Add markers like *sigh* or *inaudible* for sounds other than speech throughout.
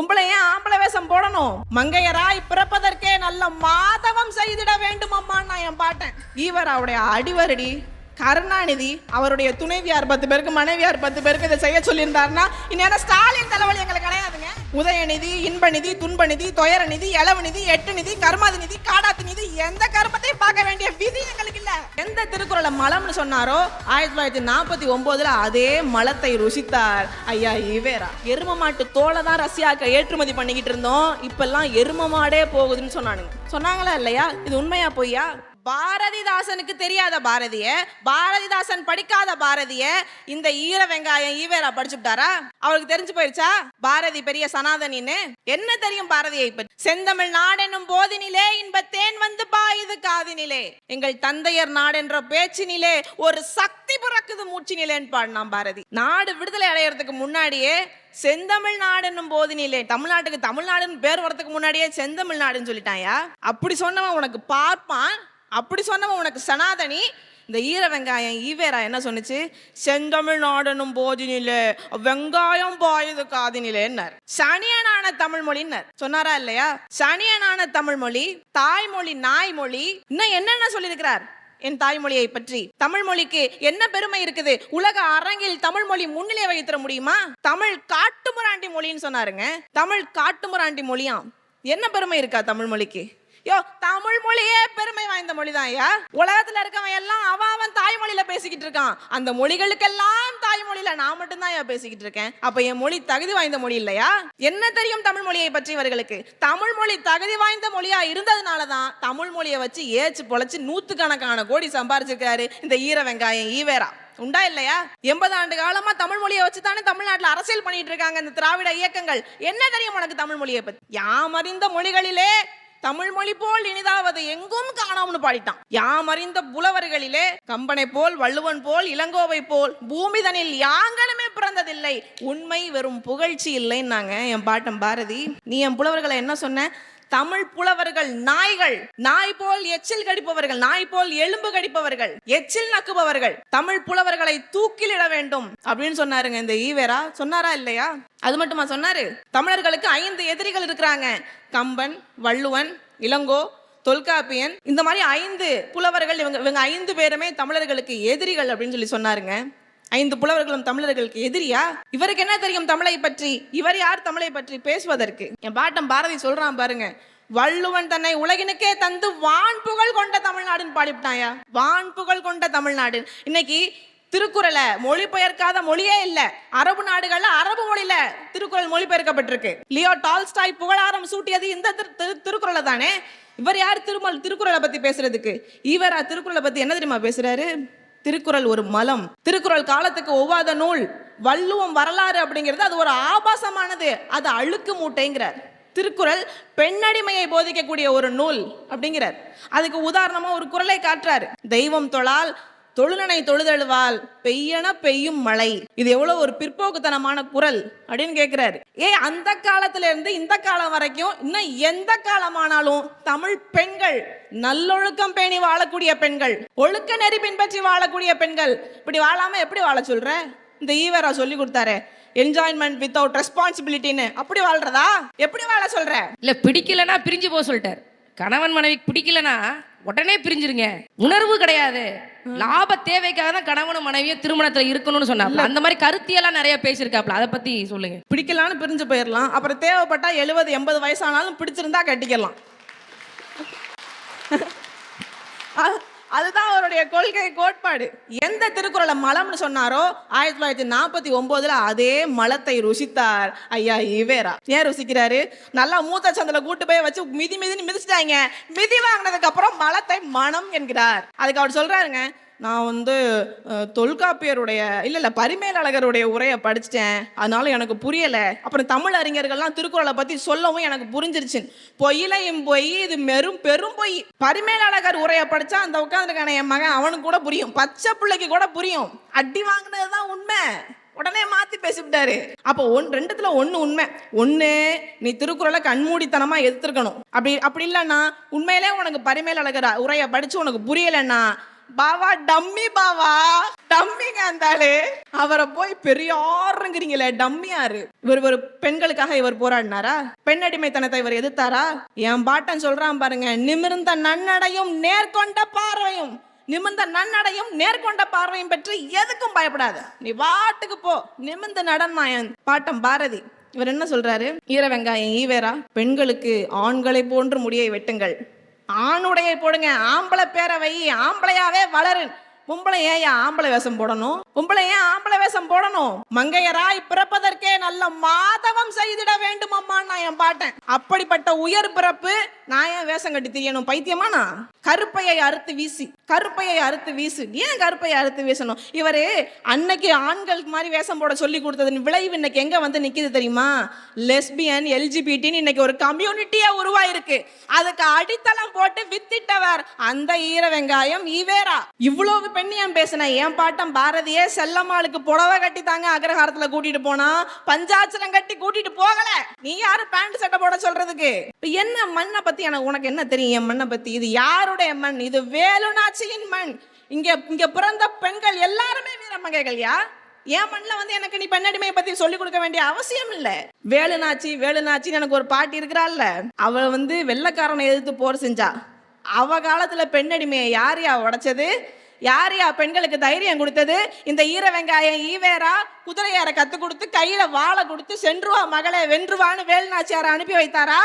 உங்களை ஏன் ஆம்பளை வேஷம் போடணும்? மங்கையராய் பிறப்பதற்கே நல்ல மாதவம் செய்திட வேண்டும் அம்மான்னு நான் என் பாட்டேன். ஈவர் அவருடைய அடிவரடி. கருணாநிதி அவருடைய துணைவியார் பத்து பேருக்கு மனைவியார் பத்து பேருக்கு இதை செய்ய சொல்லியிருந்தாருன்னா இன்னும் ஸ்டாலின் தலைவலி எங்களுக்கு கிடையாதுங்க. உதயநிதி இன்பநிதி துன்பநிதி துயரநிதி இளவநிதி எட்டு நிதி கர்மாதி நிதி காடாத்து நிதி எந்த கர்மத்தையும் பார்க்க வேண்டிய விதி எங்களுக்கு இல்ல. எந்த திருக்குறளை மலம்னு சொன்னாரோ ஆயிரத்தி தொள்ளாயிரத்தி நாற்பத்தி ஒன்பதுல அதே மலத்தை ருசித்தார். ஐயா இவேரா. எரும மாட்டு தோலை தான் ரஷ்யாக்க ஏற்றுமதி பண்ணிக்கிட்டு இருந்தோம். இப்பெல்லாம் எரும மாடே போகுதுன்னு சொன்னானுங்க. சொன்னாங்களா இல்லையா? இது உண்மையா பொய்யா? பாரதிதாசனுக்கு தெரியாத பாரதிய பாரதிதாசன் படிக்காத பாரதிய இந்த ஈர வெங்காயம் ஈவேரா படிச்சுட்டாரா அவருக்கு தெரிஞ்சு போயிருச்சா? பாரதி பெரிய சனாதனின்னு? என்ன தெரியும் பாரதியை பற்றி? செந்தமிழ் நாடென்னும் போதினிலே இன்பத்தேன் வந்து பாயுது காதினிலே. எங்கள் தந்தையர் நாடென்ற பேச்சினிலே ஒரு சக்தி பிறக்குது மூச்சினிலேன்னு பாடினான் பாரதி. நாடு விடுதலை அடையறதுக்கு முன்னாடியே செந்தமிழ் நாடுன்னும் போதினிலே தமிழ்நாட்டுக்கு தமிழ்நாடுன்னு பேர் வரதுக்கு முன்னாடியே செந்தமிழ்நாடுன்னு சொல்லிட்டாயா? அப்படி சொன்னவன் உனக்கு பார்ப்பான் அப்படி சொன்னவன் உனக்கு சனாதனி. இந்த ஈர வெங்காயம் ஈவேரா என்ன சொன்னுச்சு? செந்தமிழ் நாடனும் போதினில வெங்காயம் பாயுது காதினிலேன்னார். சனியனான தமிழ் மொழின்னார் சொன்னாரா இல்லையா? சனியனான தமிழ் மொழி தாய்மொழி நாய்மொழி இன்னும் என்னென்ன சொல்லியிருக்கிறார்? என் தாய்மொழியை பற்றி. தமிழ் மொழிக்கு என்ன பெருமை இருக்குது? உலக அரங்கில் தமிழ் மொழி முன்னிலை வைத்திட முடியுமா? தமிழ் காட்டுமுராண்டி மொழின்னு சொன்னாருங்க. தமிழ் காட்டுமுராண்டி மொழியாம். என்ன பெருமை இருக்கா தமிழ் மொழிக்கு யோ தமிழ் மொழியே பெருமை வாய்ந்த மொழிதான் ஐயா. உலகத்துல இருக்கவன் எல்லாம் அவன் அவன் தாய்மொழியில பேசிக்கிட்டு இருக்கான். அந்த மொழிகளுக்கெல்லாம் தாய்மொழியில நான் மட்டும்தான் ஐயா பேசிக்கிட்டு இருக்கேன். அப்ப என் மொழி தகுதி வாய்ந்த மொழி இல்லையா? என்ன தெரியும் தமிழ் மொழியை பற்றி இவர்களுக்கு? தமிழ் மொழி தகுதி வாய்ந்த மொழியா இருந்ததுனாலதான் தமிழ் மொழியை வச்சு ஏச்சு பொழைச்சு நூத்துக்கணக்கான கோடி சம்பாரிச்சிருக்காரு இந்த ஈர வெங்காயம் ஈவேரா. உண்டா இல்லையா? எண்பது ஆண்டு காலமா தமிழ் மொழியை வச்சு தானே தமிழ்நாட்டுல அரசியல் பண்ணிட்டு இருக்காங்க இந்த திராவிட இயக்கங்கள். என்ன தெரியும் உனக்கு தமிழ் மொழியை பத்தி? யாமறிந்த மொழிகளிலே தமிழ் மொழி போல் இனிதாவது எங்கும் காணோம்னு பாடிட்டான். யாம் அறிந்த புலவர்களிலே கம்பனை போல் வள்ளுவன் போல் இளங்கோவை போல் பூமிதனில் யாங்கனுமே பிறந்ததில்லை. உண்மை வெறும் புகழ்ச்சி இல்லைன்னாங்க என் பாட்டம் பாரதி. நீ என் புலவர்களை என்ன சொன்ன? தமிழ் புலவர்கள் நாய்கள் நாய் போல் எச்சில் கடிப்பவர்கள் நாய் போல் எலும்பு கடிப்பவர்கள் எச்சில் நக்குபவர்கள் தமிழ் புலவர்களை தூக்கிலிட வேண்டும் அப்படின்னு சொன்னாருங்க. இந்த ஈவேரா சொன்னாரா இல்லையா? அது மட்டுமா சொன்னாரு? தமிழர்களுக்கு ஐந்து எதிரிகள் இருக்கிறாங்க. கம்பன் வள்ளுவன் இளங்கோ தொல்காப்பியன். இந்த மாதிரி ஐந்து புலவர்கள் இவங்க இவங்க ஐந்து பேருமே தமிழர்களுக்கு எதிரிகள் அப்படின்னு சொல்லி சொன்னாருங்க. ஐந்து புலவர்களும் தமிழர்களுக்கு எதிரியா? இவருக்கு என்ன தெரியும் தமிழை பற்றி? இவர் யார் தமிழை பற்றி பேசுவதற்கு? என் பாட்டம் பாரதி சொல்றான் பாருங்க வள்ளுவன் தன்னை உலகினுக்கே தந்து வான் புகழ் கொண்ட தமிழ்நாடுன்னு பாடிவிட்டாயா? வான் புகழ் கொண்ட தமிழ்நாடு. இன்னைக்கு திருக்குறளை மொழிபெயர்க்காத மொழியே இல்லை. அரபு நாடுகள்ல அரபு மொழியில திருக்குறள் மொழிபெயர்க்கப்பட்டிருக்கு. லியோ டால்ஸ்டாய் புகழாரம் சூட்டியது இந்த திரு- திரு- திருக்குறளை தானே? இவர் யார் திருமல் திருக்குறளை பத்தி பேசுறதுக்கு? இவர் திருக்குறளை பத்தி என்ன தெரியுமா பேசுறாரு? திருக்குறள் ஒரு மலம். திருக்குறள் காலத்துக்கு ஒவ்வாத நூல். வள்ளுவம் வரலாறு அப்படிங்கிறது அது ஒரு ஆபாசமானது. அது அழுக்கு மூட்டைங்கிறார். திருக்குறள் பெண்ணடிமையை போதிக்கக்கூடிய ஒரு நூல் அப்படிங்கிறார். அதுக்கு உதாரணமா ஒரு குறளை காட்டுறாரு. தெய்வம் தொழால் தொழுநனை தொழுதழுவால் பெய்யன பெய்யும் மழை. இது எவ்வளவு ஒரு பிற்போக்குத்தனமான குரல் அப்படின்னு கேட்கிறாரு ஏ அந்த காலத்துல இருந்து இந்த காலம் வரைக்கும் இன்னும் எந்த காலமானாலும் தமிழ் பெண்கள் நல்லொழுக்கம் பேணி வாழக்கூடிய பெண்கள் ஒழுக்க நெறி பின்பற்றி வாழக்கூடிய பெண்கள் இப்படி வாழாம எப்படி வாழ சொல்ற? இந்த ஈவரா சொல்லி கொடுத்தாரு என்ஜாய்மெண்ட் வித்தவுட் ரெஸ்பான்சிபிலிட்டின்னு அப்படி வாழ்றதா? எப்படி வாழ சொல்ற? இல்ல பிடிக்கலனா பிரிஞ்சு போக சொல்லிட்டார். கணவன் மனைவி பிடிக்கலனா உடனே பிரிஞ்சிருங்க. உணர்வு கிடையாது. லாப தேவைக்காக தான் கணவனும் மனைவியும் திருமணத்துல இருக்கணும்னு சொன்னாப்ல. அந்த மாதிரி கருத்தியெல்லாம் நிறைய பேசியிருக்காப்ல. அதை பத்தி சொல்லுங்க. பிடிக்கலான்னு பிரிஞ்சு போயிடலாம் அப்புறம் தேவைப்பட்டா எழுபது எண்பது வயசானாலும் பிடிச்சிருந்தா கட்டிக்கலாம். *laughs* அதுதான் அவருடைய கொள்கை கோட்பாடு. எந்த திருக்குறளை மலம்னு சொன்னாரோ ஆயிரத்தி தொள்ளாயிரத்தி நாற்பத்தி ஒன்பதுல அதே மலத்தை ருசித்தார் ஐயா ஈவேரா ஏன் ருசிக்கிறாரு? நல்லா மூத்த சந்தில கூட்டு போய் வச்சு மிதி மிதின்னு மிதிச்சிட்டாங்க. மிதி வாங்கினதுக்கு அப்புறம் மலத்தை மனம் என்கிறார். அதுக்கு அவர் சொல்றாருங்க நான் வந்து தொல்காப்பியருடைய இல்லை இல்லை பரிமேலழகருடைய உரையை படிச்சிட்டேன். அதனால எனக்கு புரியலை. அப்புறம் தமிழ் அறிஞர்கள்லாம் திருக்குறளை பற்றி சொல்லவும் எனக்கு புரிஞ்சிருச்சு. பொய்யிலையும் பொய் இது மெரும் பெரும் பொய். பரிமேலழகர் உரையை படித்தா அந்த உட்காந்துருக்கான என் மகன் அவனுக்கு கூட புரியும். பச்சை பிள்ளைக்கு கூட புரியும். அடி வாங்கினது தான் உண்மை. உடனே மாற்றி பேசிவிட்டாரு. அப்போ ஒன் ரெண்டுத்துல ஒன்று உண்மை. ஒன்று நீ திருக்குறளை கண்மூடித்தனமாக எதிர்த்திருக்கணும். அப்படி அப்படி இல்லைன்னா உண்மையிலே உனக்கு பரிமேல் அழகர் உரையை படித்து உனக்கு புரியலைன்னா பாவா டம்மி பாவா. டம்மிங்க அந்தாளு. அவரை போய் பெரியாருங்கிறீங்களே டம்மியாரு இவர் ஒரு பெண்களுக்காக இவர் போராடினாரா? பெண்ணடிமைத்தனத்தை இவர் எதிர்த்தாரா? என் பாட்டன் சொல்றான் பாருங்க நிமிர்ந்த நன்னடையும் நேர்கொண்ட பார்வையும் நிமிர்ந்த நன்னடையும் நேர்கொண்ட பார்வையும் பெற்று எதுக்கும் பயப்படாத. நீ வாட்டுக்கு போ நிமிர்ந்த நடன் என் பாட்டம் பாரதி இவர் என்ன சொல்றாரு? ஈர வெங்காயம் ஈவேரா பெண்களுக்கு ஆண்களை போன்று முடியை வெட்டுங்கள். ஆணுடைய போடுங்க ஆம்பளை பேரவை ஆம்பளையாவே வளரு பொம்பளை ஏன் ஆம்பளை வேஷம் போடணும்? பொம்பளை ஏன் ஆம்பளை வேஷம் போடணும்? மங்கையராய் பிறப்பதற்கே நல்ல மாதவம் செய்திட வேண்டும் நான் என் பாட்டேன் அப்படிப்பட்ட உயர் பிறப்பு நான் ஏன் வேஷம் கட்டி தெரியணும்? பைத்தியமா நான் கருப்பையை அறுத்து வீசி கருப்பையை அறுத்து வீசு. ஏன் கருப்பையை அறுத்து வீசணும்? இவரு அன்னைக்கு ஆண்களுக்கு மாதிரி வேஷம் போட சொல்லி கொடுத்தது விளைவு இன்னைக்கு எங்க வந்து நிக்குது தெரியுமா? லெஸ்பியன் எல்ஜிபிடின்னு இன்னைக்கு ஒரு கம்யூனிட்டியா உருவாயிருக்கு. அதுக்கு அடித்தளம் போட்டு வித்திட்டவர் அந்த ஈர வெங்காயம் ஈவேரா. இவ்வளவு பெண்ணியம் பேசினேன் என் பாட்டம் பாரதியே செல்லம்மாளுக்கு புடவை கட்டி தாங்க அக்ரஹாரத்துல கூட்டிட்டு போனா பஞ்சாச்சரம் கட்டி கூட்டிட்டு போகல. நீ யாரு பேண்ட் சட்டை போட சொல்றதுக்கு? இப்ப என்ன மண்ணை பத்தி எனக்கு உனக்கு என்ன தெரியும்? என் மண்ணை பத்தி இது யாருடைய மண்? இது வேலுநாச்சியின் மண். இங்க இங்க பிறந்த பெண்கள் எல்லாருமே வீரமங்கைகள்யா என் மண்ணில் வந்து எனக்கு நீ பெண்ணடிமையை பத்தி சொல்லி கொடுக்க வேண்டிய அவசியம் இல்ல. வேலுநாச்சி வேலுநாச்சின்னு எனக்கு ஒரு பாட்டி இருக்கிறாள்ல. அவ வந்து வெள்ளக்காரனை எதிர்த்து போர் செஞ்சா. அவ காலத்துல பெண்ணடிமையை யார் யா உடைச்சது? யார் யா பெண்களுக்கு தைரியம் கொடுத்தது? இந்த ஈர வெங்காயம் ஈவேரா குதிரையார கத்து கொடுத்து கையில வாழை கொடுத்து சென்றுவா மகளே வென்றுவான்னு வேலுநாச்சியாரை அனுப்பி வைத்தாரா?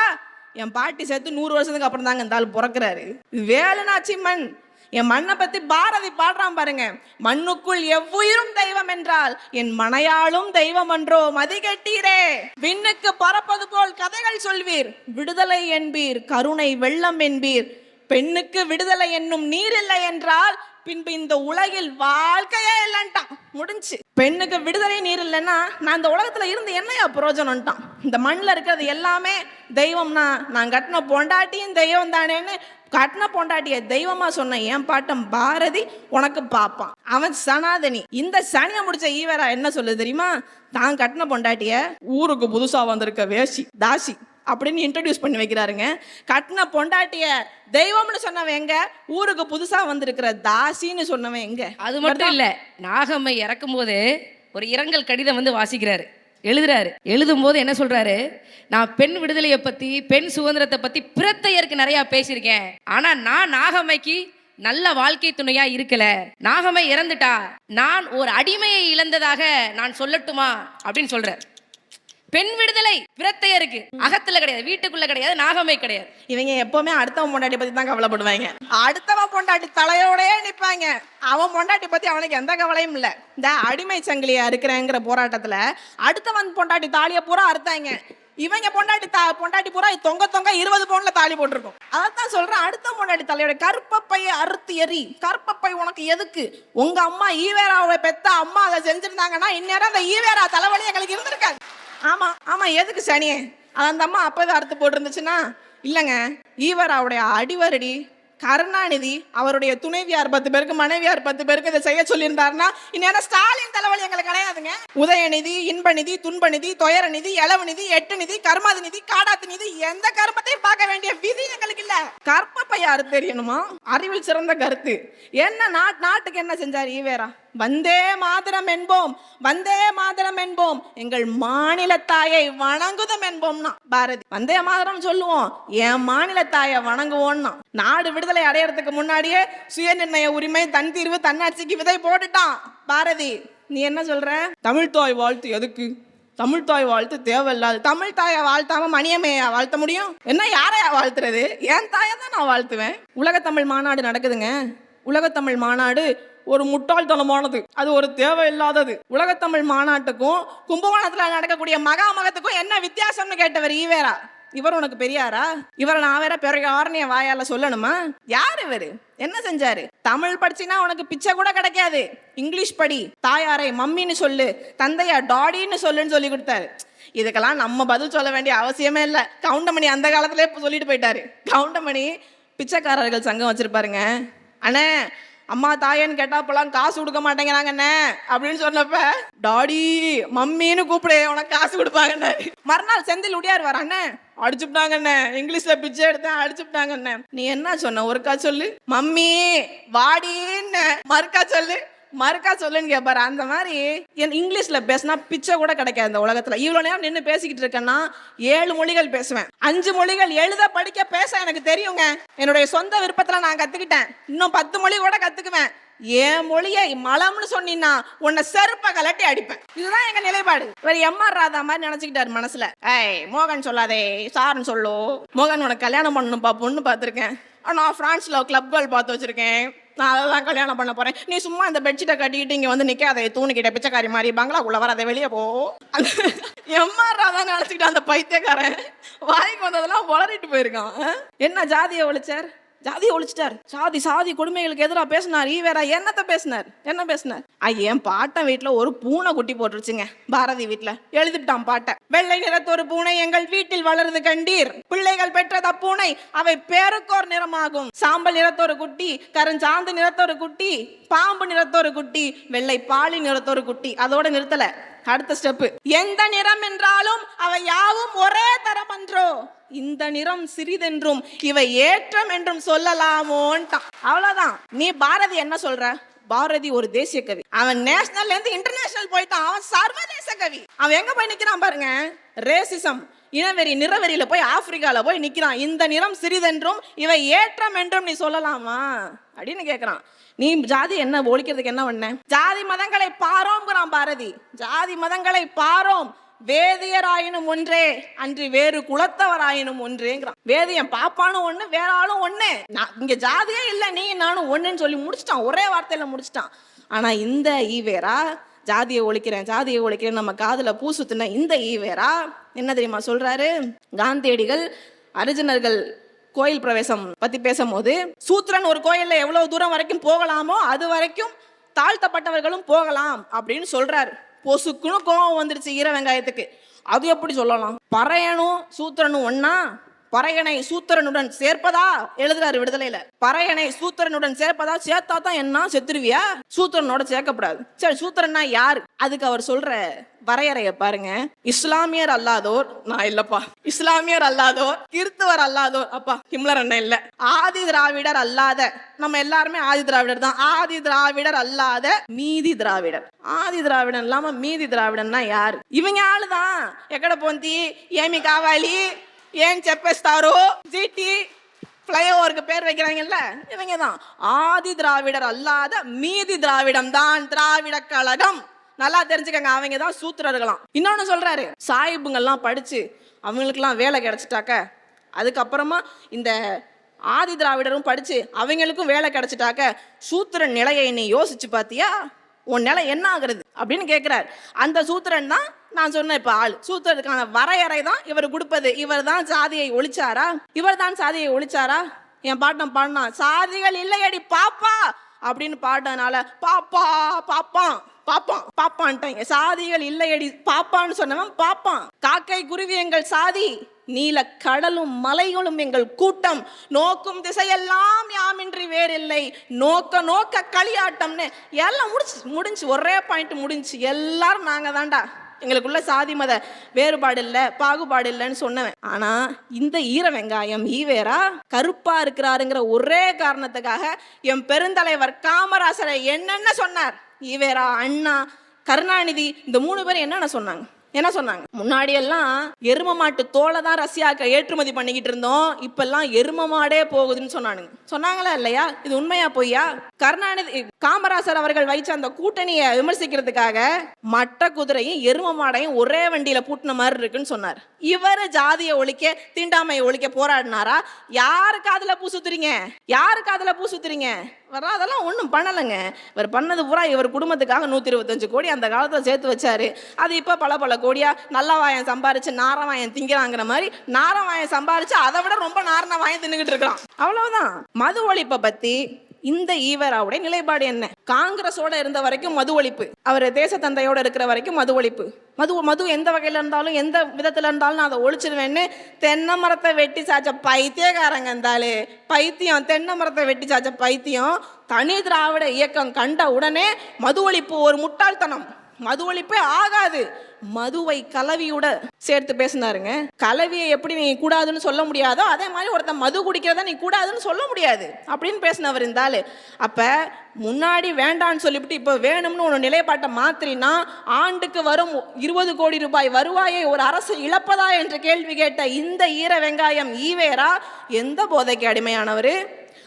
என் பாட்டி சேர்த்து நூறு வருஷத்துக்கு அப்புறம் தாங்க இந்த ஆள் பிறக்கிறாரு. வேலுநாச்சி மண் என் மண்ணை பத்தி பாரதி பாடுறான் பாருங்க. மண்ணுக்குள் எவ்வுயிரும் தெய்வம் என்றால் என் மனையாளும் தெய்வம் என்றோ மதிகட்டீரே. விண்ணுக்கு பறப்பது போல் கதைகள் சொல்வீர். விடுதலை என்பீர் கருணை வெள்ளம் என்பீர். பெண்ணுக்கு விடுதலை என்னும் நீர் இல்லை என்றால் பின்பு இந்த உலகில் வாழ்க்கையே இல்லைன்ட்டான். முடிஞ்சு. பெண்ணுக்கு விடுதலை நீர் இல்லைன்னா நான் இந்த உலகத்துல இருந்து என்னையா பிரயோஜனம்ட்டான் இந்த மண்ணில் இருக்கிறது எல்லாமே தெய்வம்னா நான் கட்டின பொண்டாட்டியும் தெய்வம் தானேன்னு கட்டின பொண்டாட்டிய தெய்வமா சொன்ன என் பாட்டம் பாரதி உனக்கு பார்ப்பான் அவன் சனாதனி. இந்த சனியை முடிச்ச ஈவரா என்ன சொல்லுது தெரியுமா? தான் கட்டின பொண்டாட்டிய ஊருக்கு புதுசா வந்திருக்க வேஷி தாசி. அப்படின்னு இன்ட்ரடியூஸ் பண்ணி வைக்கிறாருங்க. கட்டின பொண்டாட்டிய தெய்வம்னு சொன்னவன் எங்க? ஊருக்கு புதுசா வந்திருக்கிற தாசின்னு சொன்னவன் எங்க? அது மட்டும் இல்ல நாகம்மை இறக்கும்போது ஒரு இரங்கல் கடிதம் வந்து வாசிக்கிறாரு. எழுதுறாரு. எழுதும் போது என்ன சொல்றாரு? நான் பெண் விடுதலையை பத்தி பெண் சுதந்திரத்தை பத்தி பிரத்தையருக்கு நிறைய பேசியிருக்கேன். ஆனா நான் நாகம்மைக்கு நல்ல வாழ்க்கை துணையா இருக்கல. நாகம்மை இறந்துட்டா நான் ஒரு அடிமையை இழந்ததாக நான் சொல்லட்டுமா? அப்படின்னு சொல்றார். பெண் விடுதலை பிரத்தையருக்கு அகத்துல கிடையாது வீட்டுக்குள்ள கிடையாது நாகமே கிடையாது. இவங்க எப்பவுமே அடுத்தவன் பொண்டாட்டி பத்தி தான் கவலைப்படுவாங்க. அடுத்தவன் பொண்டாட்டி தலையோடயே நிப்பாங்க. அவன் பொண்டாட்டி பத்தி அவனுக்கு எந்த கவலையும் இல்ல. இந்த அடிமை சங்கிலியா இருக்கிறேங்கிற போராட்டத்துல அடுத்தவன் பொண்டாட்டி தாலியை பூரா அறுத்தாங்க. இவங்க பொண்டாட்டி தா பொண்டாட்டி பூரா தொங்க தொங்க இருபது பவுன்ல தாலி போட்டிருக்கும். அதான் சொல்றேன் அடுத்த பொண்டாட்டி தலையோட கற்பப்பையை அறுத்து எரி கருப்பப்பை உனக்கு எதுக்கு? உங்க அம்மா ஈவேராவை பெத்த அம்மா அதை செஞ்சிருந்தாங்கன்னா இந்நேரம் அந்த ஈவேரா தலைவலி எங்களுக்கு இருந்திருக்காங்க ஆமாம் ஆமாம் எதுக்கு சனியே? அது அந்த அம்மா அப்பவே அறுத்து போட்டிருந்துச்சுன்னா? இல்லைங்க. ஈவராவுடைய அடிவரடி கருணாநிதி அவருடைய துணைவியார் பத்து பேருக்கு மனைவியார் பத்து பேருக்கு இதை செய்ய சொல்லியிருந்தாருன்னா இன்னும் ஸ்டாலின் தலைவலி எங்களுக்கு கிடையாதுங்க. உதயநிதி இன்பநிதி துன்பநிதி துயரநிதி இளவுநிதி எட்டு நிதி கர்மாதி நிதி காடாத்து நிதி எந்த கர்மத்தையும் பார்க்க வேண்டிய விதி எங்களுக்கு இல்ல. கற்பப்பை யாரு தெரியணுமா? அறிவில் சிறந்த கருத்து. என்ன நாட் நாட்டுக்கு என்ன செஞ்சார் ஈவேரா? வந்தே மாதரம் என்போம் வந்தே மாதரம் என்போம். எங்கள் மாநில தாயை வணங்குதம் என்போம்னா. பாரதி வந்தே மாதரம் சொல்லுவோம். என் மாநில தாயை வணங்குவோம்னா. நாடு விடுதலை அடையறதுக்கு முன்னாடியே சுயநிர்ணய உரிமை தன் தீர்வு தன்னாட்சிக்கு விதை போட்டுட்டான். பாரதி நீ என்ன சொல்ற? தமிழ் தாய் வாழ்த்து எதுக்கு? தமிழ் தாய் வாழ்த்து தேவையில்லாது. தமிழ் தாயை வாழ்த்தாம மணியம்மையா வாழ்த்த முடியும்? என்ன யாரையா வாழ்த்துறது? என் தாயை தான் நான் வாழ்த்துவேன். உலகத்தமிழ் மாநாடு நடக்குதுங்க. உலகத்தமிழ் மாநாடு ஒரு முட்டாள்தனமானது. அது ஒரு தேவையில்லாதது. உலகத்தமிழ் மாநாட்டுக்கும் கும்பகோணத்தில் நடக்கக்கூடிய மகாமகத்துக்கும் என்ன வித்தியாசம்னு கேட்டவர் ஈவேரா. இவர் உனக்கு பெரியாரா? இவரை நான் வேற பிறகு ஆரணிய வாயால சொல்லணுமா? யார் இவரு? என்ன செஞ்சாரு? தமிழ் படிச்சினா உனக்கு பிச்சை கூட கிடைக்காது. இங்கிலீஷ் படி. தாயாரை மம்மின்னு சொல்லு தந்தையா டாடின்னு சொல்லுன்னு சொல்லி கொடுத்தாரு. இதுக்கெல்லாம் நம்ம பதில் சொல்ல வேண்டிய அவசியமே இல்லை. கவுண்டமணி அந்த காலத்திலே சொல்லிட்டு போயிட்டாரு. கவுண்டமணி பிச்சைக்காரர்கள் சங்கம் வச்சிருப்பாருங்க. அண்ணே அம்மா தாயேன்னு கேட்டாப்பெல்லாம் காசு கொடுக்க மாட்டேங்கிறாங்கண்ணே அப்படின்னு சொன்னப்ப டாடி மம்மின்னு கூப்பிடு உனக்கு காசு கொடுப்பாங்கண்ணே மறுநாள் செந்தில் உடையார் வராண்ணே அடிச்சுட்டாங்கண்ணே இங்கிலீஷ்ல பிச்சை எடுத்தேன் அடிச்சுட்டாங்கண்ணே நீ என்ன சொன்ன ஒருக்கா சொல்லு. மம்மி வாடின்னு. மறுக்கா சொல்லு. மறுக்கா சொல்லுன்னு கேட்பாரு அந்த மாதிரி என் இங்கிலீஷ்ல பேசினா பிச்சை கூட கிடைக்காது இந்த உலகத்துல. இவ்வளவு நேரம் நின்று பேசிக்கிட்டு இருக்கேன்னா ஏழு மொழிகள் பேசுவேன். அஞ்சு மொழிகள் எழுத படிக்க பேச எனக்கு தெரியுங்க. என்னுடைய சொந்த விருப்பத்துல நான் கத்துக்கிட்டேன். இன்னும் பத்து மொழி கூட கத்துக்குவேன். என் மொழியை மலம்னு சொன்னீங்கன்னா உன்னை செருப்ப கலட்டி அடிப்பேன். இதுதான் எங்க நிலைப்பாடு. இவர் எம்ஆர் ராதா மாதிரி நினைச்சுக்கிட்டாரு மனசுல. ஏய் மோகன் சொல்லாதே சார்னு சொல்லு. மோகன் உனக்கு கல்யாணம் பண்ணணும் பொண்ணு பார்த்துருக்கேன். நான் பிரான்ஸ்ல கிளப் கேர்ள் பார்த்து வச்சிருக்கேன். நான் அதை தான் கல்யாணம் பண்ண போறேன். நீ சும்மா இந்த பெட்ஷீட்டை கட்டிக்கிட்டு இங்க வந்து நிக்காத. தூணிக்கிட்ட பிச்சைக்காரி மாதிரி பங்களாக்குள்ள வர அதை வெளியே போ. எம்ஆர் ராதா நினைச்சுக்கிட்டு அந்த பைத்தியக்காரன் வாய்க்கு வந்ததெல்லாம் உளறிட்டு போயிருக்கான். என்ன ஜாதியை ஒழிச்சார்? ஜாதியை ஒழிச்சிட்டார். சாதி சாதி கொடுமைகளுக்கு எதிராக பேசினார். ஈ வேற என்னத்த பேசினார்? என்ன பேசினார்? ஐ என் பாட்டன் வீட்டில் ஒரு பூனை குட்டி போட்டுருச்சுங்க. பாரதி வீட்டில் எழுதிட்டான் பாட்டை. வெள்ளை நிறத்தொரு பூனை எங்கள் வீட்டில் வளருது கண்டீர். பிள்ளைகள் பெற்றத பூனை அவை பேருக்கோர் நிறமாகும். சாம்பல் நிறத்தொரு குட்டி கருஞ்சாந்து நிறத்தொரு குட்டி பாம்பு நிறத்தொரு குட்டி வெள்ளை பாலி நிறத்தொரு குட்டி. அதோட நிறுத்தல. அடுத்த ஸ்டெப் எந்த நிறம் என்றாலும் அவை யாவும் ஒரே தரம் என்றோ இந்த நிறம் சிறிதென்றும் இவை ஏற்றம் என்றும் சொல்லலாமோன்ட்டான். அவ்வளவுதான். நீ பாரதி என்ன சொல்ற? பாரதி ஒரு தேசிய கவி. அவன் நேஷனல்ல இருந்து இன்டர்நேஷனல் போயிட்டான். அவன் சர்வதேச கவி. அவன் எங்க போய் நிக்கிறான் பாருங்க? ரேசிசம் இனவெறி நிறவெறியில போய் ஆப்பிரிக்கால போய் நிக்கிறான். இந்த நிறம் சிறிதென்றும் இவை ஏற்றம் என்றும் நீ சொல்லலாமா? அப்படின்னு கேக்குறான். நீ ஜாதி என்ன ஒழிக்கிறதுக்கு என்ன பண்ண? ஜாதி மதங்களை பாரோம்ங்கிறான் பாரதி. ஜாதி மதங்களை பாரோம். வேதியராயினும் ஒன்றே அன்று வேறு குலத்தவராயினும் ஒன்றேங்கிறான் வேதியன் பாப்பானும் ஒண்ணு வேற ஆளும் ஒண்ணு. நான் இங்க ஜாதியே இல்ல நீ நானும் ஒண்ணுன்னு சொல்லி முடிச்சிட்டான் ஒரே வார்த்தையில முடிச்சிட்டான். ஆனா இந்த ஈவேரா ஜாதியை ஒழிக்கிறேன் ஜாதியை ஒழிக்கிறேன் நம்ம காதுல பூ சுத்தின இந்த ஈவேரா என்ன தெரியுமா சொல்றாரு? காந்தியடிகள் அரிஜனர்கள் கோயில் பிரவேசம் பத்தி பேசும்போது சூத்திரன் ஒரு கோயில்ல எவ்வளவு தூரம் வரைக்கும் போகலாமோ அது வரைக்கும் தாழ்த்தப்பட்டவர்களும் போகலாம் அப்படின்னு சொல்றாரு. பொசுக்குன்னு கோவம் வந்துருச்சு ஈர வெங்காயத்துக்கு அது எப்படி சொல்லலாம்? பறையனும் சூத்திரனும் ஒன்னா பறையனை சூத்திரனுடன் சேர்ப்பதா? எழுதுறாரு விடுதலையில. பறையனை சூத்திரனுடன் சேர்ப்பதா? சேர்த்தா தான் என்ன? செத்துருவியா? சூத்திரனோட சேர்க்கப்படாது. சரி சூத்திரன்னா யார்? அதுக்கு அவர் சொல்ற வரையறைய பாருங்க. இஸ்லாமியர் அல்லாதோர் நான் இல்லப்பா. இஸ்லாமியர் அல்லாதோர் கிறிஸ்துவர் அல்லாதோர் அப்பா ஹிம்லர் அண்ணன் இல்ல. ஆதி திராவிடர் அல்லாத நம்ம எல்லாருமே ஆதி திராவிடர் தான். ஆதி திராவிடர் அல்லாத மீதி திராவிடர். ஆதி திராவிடன் இல்லாம மீதி திராவிடன்னா யாரு? இவங்க ஆளுதான். எக்கட போந்தி? ஏமி காவாலி? ஏன் செப்பஸ்தாரோ? ஜிடி ஃப்ளைஓவருக்கு பேர் வைக்கிறாங்கல்ல இவங்க தான் ஆதி திராவிடர் அல்லாத மீதி திராவிடம் தான் திராவிட கழகம். நல்லா தெரிஞ்சுக்கங்க அவங்க தான் சூத்திரர்களாம். இன்னொன்று சொல்கிறாரு சாயிபுங்கள்லாம் படித்து அவங்களுக்கெல்லாம் வேலை கிடச்சிட்டாக்க அதுக்கப்புறமா இந்த ஆதி திராவிடரும் படித்து அவங்களுக்கும் வேலை கிடச்சிட்டாக்க சூத்திர நிலையை நீ யோசிச்சு பார்த்தியா உன் நிலை என்ன ஆகுறது அப்படின்னு கேட்குறாரு அந்த சூத்திரன் தான் நான் சொன்னேன் இப்ப ஆள். சூத்திரத்துக்கான வரையறை தான் இவர் கொடுப்பது. இவர் தான் சாதியை ஒழிச்சாரா? இவர் தான் சாதியை ஒழிச்சாரா? என் பாட்டம் பாடினா சாதிகள் இல்லையடி பாப்பா! அப்படின்னு பாட்டனால பாப்பா பாப்பான் பாப்பான் பாப்பான்ட்டாங்க சாதிகள் இல்லையடி. பாப்பான்னு சொன்னவன் பாப்பான். காக்கை குருவி எங்கள் சாதி. நீல கடலும் மலைகளும் எங்கள் கூட்டம். நோக்கும் திசையெல்லாம் யாமின்றி வேறில்லை. நோக்க நோக்க களியாட்டம்னு. எல்லாம் முடிச்சு முடிஞ்சு ஒரே பாயிண்ட் முடிஞ்சு எல்லாரும் நாங்கள் தான்டா எங்களுக்குள்ள சாதி மத வேறுபாடு இல்லை பாகுபாடு இல்லைன்னு சொன்னவன். ஆனா இந்த ஈர வெங்காயம் ஈவேரா? கருப்பா இருக்கிறாருங்கிற ஒரே காரணத்துக்காக என் பெருந்தலைவர் காமராசரை என்னென்ன சொன்னார்? ஈவேரா அண்ணா கருணாநிதி இந்த மூணு பேரும் என்னென்ன சொன்னாங்க? என்ன சொன்னாங்க? முன்னாடி எல்லாம் எரும மாட்டு தோலை தான் ரஷ்யாக்க ஏற்றுமதி பண்ணிக்கிட்டு இருந்தோம். இப்பெல்லாம் எரும மாடே போகுதுன்னு சொன்னானுங்க. சொன்னாங்களா இல்லையா? இது உண்மையா பொய்யா? கருணாநிதி காமராசர் அவர்கள் வைச்ச அந்த கூட்டணியை விமர்சிக்கிறதுக்காக மட்ட குதிரையும் எரும மாடையும் ஒரே வண்டியில பூட்டின மாதிரி இருக்குன்னு சொன்னார். இவர் ஜாதியை ஒழிக்க தீண்டாமையை ஒழிக்க போராடினாரா? யாருக்கு அதுல பூசுத்துறீங்க யாருக்கு அதுல பூசுத்துறீங்க அதெல்லாம் ஒன்றும் பண்ணலைங்க. இவர் பண்ணது பூரா இவர் குடும்பத்துக்காக நூற்றி இருபத்தஞ்சு கோடி அந்த காலத்தில் சேர்த்து வச்சாரு. அது இப்போ பல பல கோடியாக நல்ல வாயம் சம்பாரிச்சு நாரவாயம் திங்கிறாங்கிற மாதிரி நாரவாயம் சம்பாரிச்சு அதை விட ரொம்ப நாரண வாயம் தின்னுக்கிட்டு இருக்கிறான் அவ்வளவுதான். மது ஒழிப்பை பற்றி இந்த ஈவராவுடைய நிலைப்பாடு என்ன? காங்கிரஸோட இருந்த வரைக்கும் மது ஒழிப்பு. அவர் தேசத்தந்தையோட இருக்கிற வரைக்கும் மது ஒழிப்பு. மது மது எந்த வகையில இருந்தாலும் எந்த விதத்துல இருந்தாலும் நான் அதை ஒழிச்சிருவேன்னு தென்னை மரத்தை வெட்டி சாச்ச பைத்தியக்காரங்க இருந்தாலே பைத்தியம் தென்னை மரத்தை வெட்டி சாச்ச பைத்தியம் தனி திராவிட இயக்கம் கண்ட உடனே மது ஒழிப்பு ஒரு முட்டாள்தனம். மது ஒழிப்பே ஆகாது. மதுவை கலவியோட சேர்த்து பேசினாருங்க. கலவியை எப்படி நீ கூடாதுன்னு சொல்ல முடியாதோ அதே மாதிரி ஒருத்தன் மது குடிக்கிறத நீ கூடாதுன்னு சொல்ல முடியாது. அப்படின்னு பேசினவர் இருந்தால் அப்போ முன்னாடி வேண்டான்னு சொல்லிவிட்டு இப்போ வேணும்னு ஒரு நிலைப்பாட்டை மாத்திரினா ஆண்டுக்கு வரும் இருபது கோடி ரூபாய் வருவாயை ஒரு அரசு இழப்பதா என்று கேள்வி கேட்ட இந்த ஈர வெங்காயம் ஈவேரா எந்த போதைக்கு அடிமையானவர்?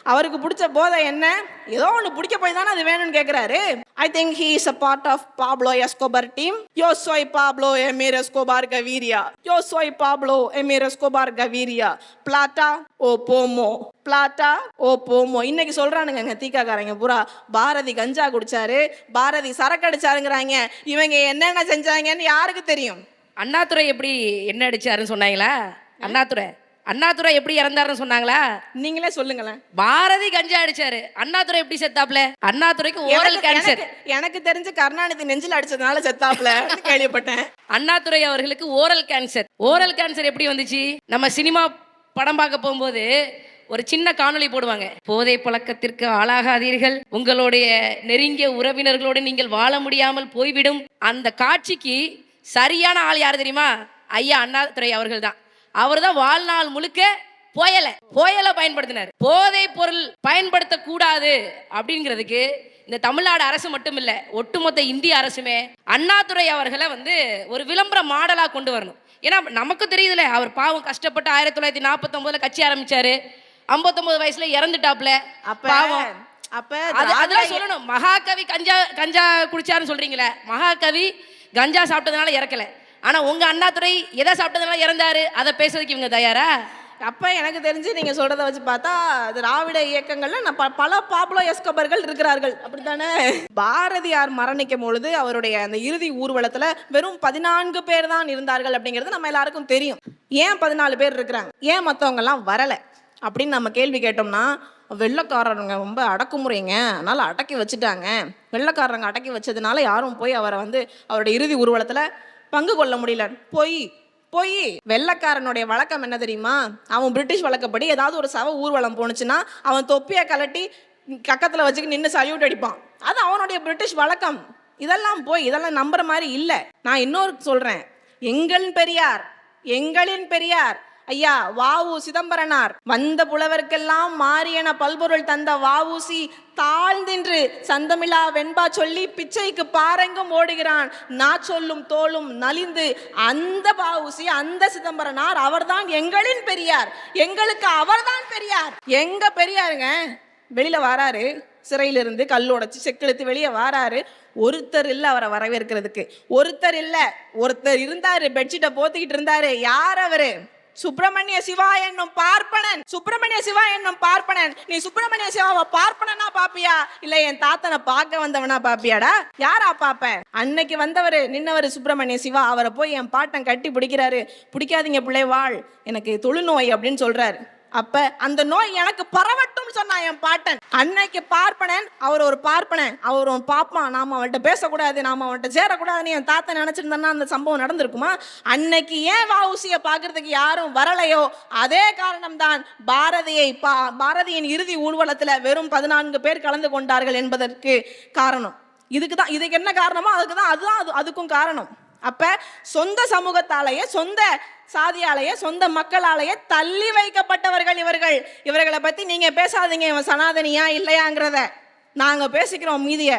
அவருக்கு பிடிச்ச போதை என்ன? ஏதோ ஒன்று பிடிக்க போய் தானே அது வேணும்னு கேட்குறாரு I think he is a part of Pablo Escobar team யோ சோய் பாப்லோ எமீர் எஸ்கோபார் கவீரியா யோ சோய் பாப்லோ எமீர் எஸ்கோபார் கவீரியா பிளாட்டா ஓ போமோ பிளாட்டா ஓ போமோ இன்னைக்கு சொல்றானுங்க தீக்காக்காரங்க பூரா. பாரதி கஞ்சா குடிச்சாரு. பாரதி சரக்கு அடிச்சாருங்கிறாங்க. இவங்க என்னென்ன செஞ்சாங்கன்னு யாருக்கு தெரியும்? அண்ணாதுரை எப்படி என்ன அடிச்சாருன்னு சொன்னாங்களா? அண்ணாதுரை. அண்ணாதுரை எப்படி இறந்தாருன்னு சொன்னாங்களா? நீங்களே சொல்லுங்களேன். பாரதி கஞ்சா அடிச்சாரு. அண்ணாதுரை எப்படி செத்தாப்ல அண்ணாதுரைக்கு ஓரல் கேன்சர் எனக்கு- எனக்கு தெரிஞ்சு கருணாநிதி நெஞ்சில் அடிச்சதுனால செத்தாப்ல கேள்விப்பட்டேன். அண்ணாதுரை அவர்களுக்கு ஓரல் கேன்சர் ஓரல் கேன்சர் எப்படி வந்துச்சு? நம்ம சினிமா படம் பார்க்க போகும்போது ஒரு சின்ன காணொளி போடுவாங்க. போதை பழக்கத்திற்கு ஆளாகாதீர்கள். உங்களுடைய நெருங்கிய உறவினர்களோடு நீங்கள் வாழ முடியாமல் போய்விடும். அந்த காட்சிக்கு சரியான ஆள் யார் தெரியுமா? ஐயா அண்ணாதுரை அவர்கள் தான். அவர் தான் வாழ்நாள் முழுக்க புயல புயலை பயன்படுத்தினார். போதை பொருள் பயன்படுத்தக்கூடாது அப்படிங்கிறதுக்கு இந்த தமிழ்நாடு அரசு மட்டும் இல்ல ஒட்டுமொத்த இந்திய அரசுமே அண்ணாதுரை அவர்களை வந்து ஒரு விளம்பர மாடலா கொண்டு வரணும். ஏன்னா நமக்கு தெரியுதுல அவர் பாவம் கஷ்டப்பட்டு ஆயிரத்தி தொள்ளாயிரத்தி நாற்பத்தொன்பதுல கட்சி ஆரம்பிச்சாரு. ஐம்பத்தொன்பது வயசுல இறந்துட்டாப்ல பாவம். அப்ப அதெல்லாம் சொல்லணும். மகாகவி கஞ்சா கஞ்சா குடிச்சாருன்னு சொல்றீங்களே மகாகவி கஞ்சா சாப்பிட்டதுனால இறக்கல. ஆனால் உங்கள் அண்ணாதுரை எதை சாப்பிட்டதுனால இறந்தாரு? அதை பேசுறதுக்கு இவங்க தயாரா? அப்போ எனக்கு தெரிஞ்சு நீங்கள் சொல்கிறத வச்சு பார்த்தா திராவிட இயக்கங்களில் நான் ப- பல பாப்புலோ எஸ்கபர்கள் இருக்கிறார்கள். அப்படி தானே பாரதியார் மரணிக்கும் பொழுது அவருடைய அந்த இறுதி ஊர்வலத்தில் வெறும் பதினான்கு பேர் தான் இருந்தார்கள் அப்படிங்கிறது நம்ம எல்லாருக்கும் தெரியும். ஏன் பதினாலு பேர் இருக்கிறாங்க? ஏன் மற்றவங்கெல்லாம் வரலை? அப்படின்னு நம்ம கேள்வி கேட்டோம்னா வெள்ளக்காரங்க ரொம்ப அடக்குமுறைங்க. அதனால் அடக்கி வச்சுட்டாங்க. வெள்ளக்காரங்க அடக்கி வச்சதுனால யாரும் போய் அவரை வந்து அவருடைய இறுதி ஊர்வலத்தில் பங்கு கொள்ள முடியல. பொய் போய். வெள்ளைக்காரனுடைய வழக்கம் என்ன தெரியுமா? அவன் பிரிட்டிஷ் வழக்கப்படி ஏதாவது ஒரு சவ ஊர்வலம் போணுச்சுன்னா அவன் தொப்பியை கலட்டி கக்கத்தில் வச்சுக்கி நின்று சல்யூட் அடிப்பான். அது அவனுடைய பிரிட்டிஷ் வழக்கம். இதெல்லாம் போய் இதெல்லாம் நம்புற மாதிரி இல்லை. நான் இன்னொரு சொல்றேன். எங்கள் பெரியார் எங்களின் பெரியார் ஐயா வாவு சிதம்பரனார். வந்த புலவர்க்கெல்லாம் மாறியன பல்பொருள் தந்த வாவூசி தாழ்ந்தின்று சந்தமிழா வெண்பா சொல்லி பிச்சைக்கு பாரெங்கும் ஓடுகிறான். நான் சொல்லும் தோளும் நலிந்து அந்த பாவூசி அந்த சிதம்பரனார் அவர்தான் எங்களின் பெரியார். எங்களுக்கு அவர்தான் பெரியார். எங்க பெரியாருங்க? வெளியில வராரு. சிறையிலிருந்து கல் உடைச்சி செக்கெழுத்து வெளியே வாராரு. ஒருத்தர் இல்ல அவரை வரவேற்கிறதுக்கு. ஒருத்தர் இல்ல. ஒருத்தர் இருந்தாரு பெட்ஷீட்டை போத்திக்கிட்டு இருந்தாரு. யார் அவரு? சுப்பிரமணிய சிவா என்னும் பார்ப்பனன் சுப்பிரமணிய சிவா என்னும் பார்ப்பனன். நீ சுப்பிரமணிய சிவாவை பார்ப்பனனா பாப்பியா? இல்ல என் தாத்தனை பார்க்க வந்தவனா பாப்பியாடா? யாரா பாப்ப அன்னைக்கு வந்தவர் நின்னவர் சுப்பிரமணிய சிவா. அவரை போய் என் பாட்டன் கட்டி பிடிக்கிறாரு. பிடிக்காதீங்க பிள்ளை வாழ். எனக்கு தொழுநோய் அப்படின்னு சொல்றாரு. அப்ப அந்த நோய் எனக்கு பரவட்டும் சொன்னா என் பாட்டன். அன்னைக்கு பார்ப்பனன் அவர் ஒரு பார்ப்பனன். அவர் ஒரு பாப்பான் நாம அவன்கிட்ட பேசக்கூடாது நாம அவன்கிட்ட சேரக்கூடாதுன்னு என் தாத்தா நினைச்சிருந்தேன்னா அந்த சம்பவம் நடந்திருக்குமா? அன்னைக்கு ஏன் வாவுசிய பாக்குறதுக்கு யாரும் வரலையோ? அதே காரணம்தான் பாரதியை பா பாரதியின் இறுதி ஊர்வலத்துல வெறும் பதினான்கு பேர் கலந்து கொண்டார்கள் என்பதற்கு காரணம். இதுக்கு தான் இதுக்கு என்ன காரணமோ அதுக்கு தான் அதுதான் அது அதுக்கும் காரணம். அப்போ சொந்த சமூகத்தாலேயே சொந்த சாதியாலேயே சொந்த மக்களாலேயே தள்ளி வைக்கப்பட்டவர்கள் இவர்கள். இவர்களை பற்றி நீங்கள் பேசாதீங்க இவன் சனாதனியா இல்லையாங்கிறத. நாங்கள் பேசிக்கிறோம் மீதியை.